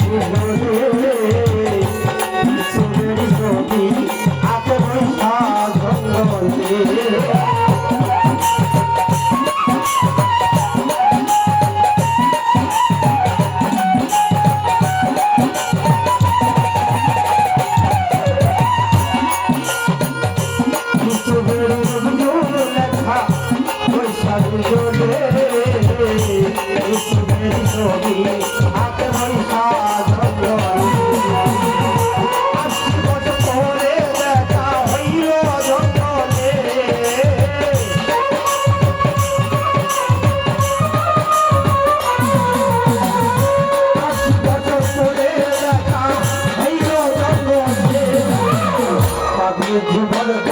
মানুষ জীবন